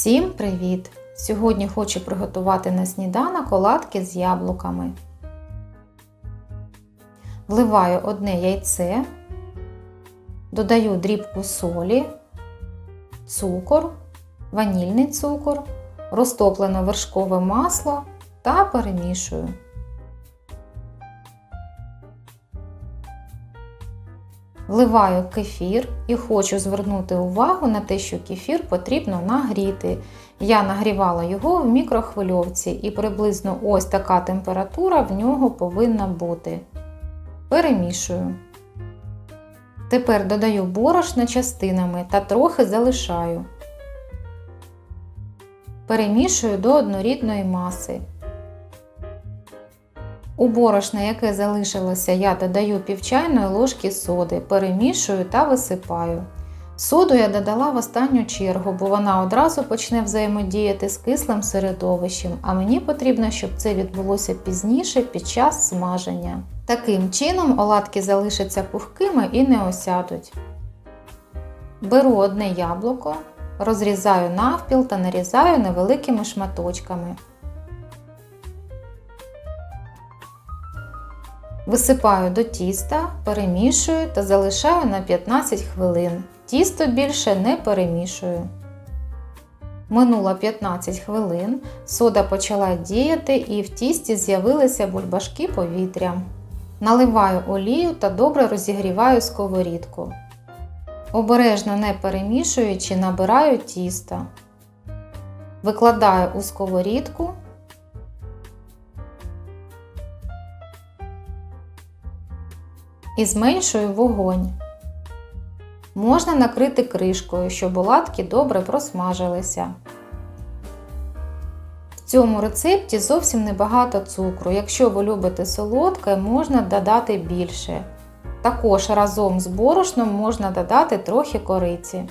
Всім привіт! Сьогодні хочу приготувати на сніданок оладки з яблуками. Вливаю одне яйце, додаю дрібку солі, цукор, ванільний цукор, розтоплене вершкове масло та перемішую. Вливаю кефір і хочу звернути увагу на те, що кефір потрібно нагріти. Я нагрівала його в мікрохвильовці і приблизно ось така температура в нього повинна бути. Перемішую. Тепер додаю борошно частинами та трохи залишаю. Перемішую до однорідної маси. У борошно, яке залишилося, я додаю пів чайної ложки соди, перемішую та висипаю. Соду я додала в останню чергу, бо вона одразу почне взаємодіяти з кислим середовищем, а мені потрібно, щоб це відбулося пізніше під час смаження. Таким чином оладки залишаться пухкими і не осядуть. Беру одне яблуко, розрізаю навпіл та нарізаю невеликими шматочками. Висипаю до тіста, перемішую та залишаю на 15 хвилин. Тісто більше не перемішую. Минуло 15 хвилин, сода почала діяти і в тісті з'явилися бульбашки повітря. Наливаю олію та добре розігріваю сковорідку. Обережно не перемішуючи, набираю тісто. Викладаю у сковорідку і зменшую вогонь. Можна накрити кришкою, щоб оладки добре просмажилися. В цьому рецепті зовсім небагато цукру. Якщо ви любите солодке, можна додати більше. Також разом з борошном можна додати трохи кориці.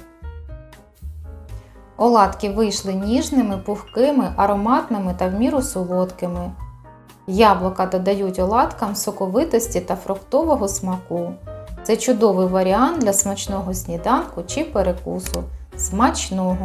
Оладки вийшли ніжними, пухкими, ароматними та в міру солодкими. Яблука додають оладкам соковитості та фруктового смаку. Це чудовий варіант для смачного сніданку чи перекусу. Смачного!